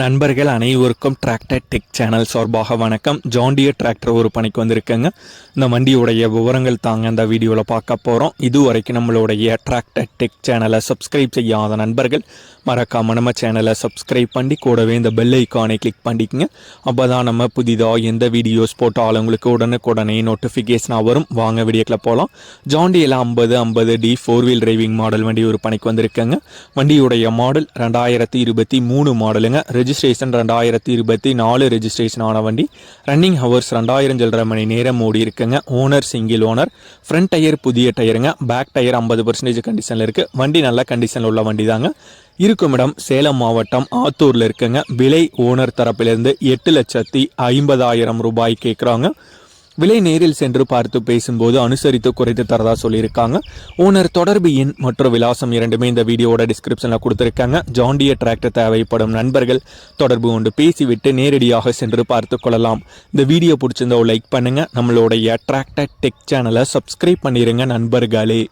நண்பர்கள் அனைவருக்கும் tractor tech channel சார்பாக வணக்கம். ஜாண்டியர் டிராக்டர் ஒரு பணிக்கு வந்திருக்கேங்க. இந்த வண்டியுடைய விவரங்கள் தாங்க இந்த வீடியோவில் பார்க்க போகிறோம் இது வரைக்கும் நம்மளுடைய டிராக்டர் டெக் சேனலை சப்ஸ்கிரைப் செய்யாத நண்பர்கள் மறக்காம நம்ம சேனலை சப்ஸ்கிரைப் பண்ணி கூடவே இந்த பெல் ஐக்கானை கிளிக் பண்ணிக்கங்க. அப்போ தான் நம்ம புதிதாக எந்த வீடியோஸ் போட்டாலும் உங்களுக்கு உடனுக்குடனே நோட்டிஃபிகேஷனாக வரும். வாங்க வீடியோக்கில் போகலாம் ஜாண்டியில் ஐம்பது ஐம்பது D four wheel driving model வண்டி ஒரு பணிக்கு வந்திருக்கேங்க. வண்டியுடைய மாடல் ரெண்டாயிரத்தி இருபத்தி மூணு மாடலுங்க ரெஜிஸ்ட்ரேஷன் ரெண்டாயிரத்தி இருபத்தி நாலு ரெஜிஸ்ட்ரேஷன் ஆன வண்டி. ரன்னிங் ஹவர்ஸ் ரெண்டாயிரம் சில்லரை மணி நேரம் ஓடி இருக்குங்க owner single owner front tyre புதிய டயருங்க பேக் டயர் ஐம்பது பர்சன்டேஜ் கண்டிஷனில் இருக்குது வண்டி நல்ல கண்டிஷனில் உள்ள வண்டி தாங்க இருக்கும் இடம் சேலம் மாவட்டம் ஆத்தூரில் இருக்குங்க. விலை ஓனர் தரப்பிலிருந்து எட்டு லட்சத்தி ஐம்பதாயிரம் ரூபாய் கேட்குறாங்க விலை நேரில் சென்று பார்த்து பேசும்போது அனுசரித்து குறைத்து தரதா சொல்லியிருக்காங்க. ஓனர் தொடர்பு எண் மற்றும் விலாசம் இரண்டுமே இந்த வீடியோட டிஸ்கிரிப்ஷனில் கொடுத்துருக்காங்க. ஜாண்டிய டிராக்டர் தேவைப்படும் நண்பர்கள் தொடர்பு கொண்டு பேசிவிட்டு நேரடியாக சென்று பார்த்து கொள்ளலாம். இந்த வீடியோ பிடிச்சிருந்தோ லைக் பண்ணுங்கள் நம்மளுடைய டிராக்டர் டெக் சேனலை சப்ஸ்கிரைப் பண்ணிடுங்க நண்பர்களே.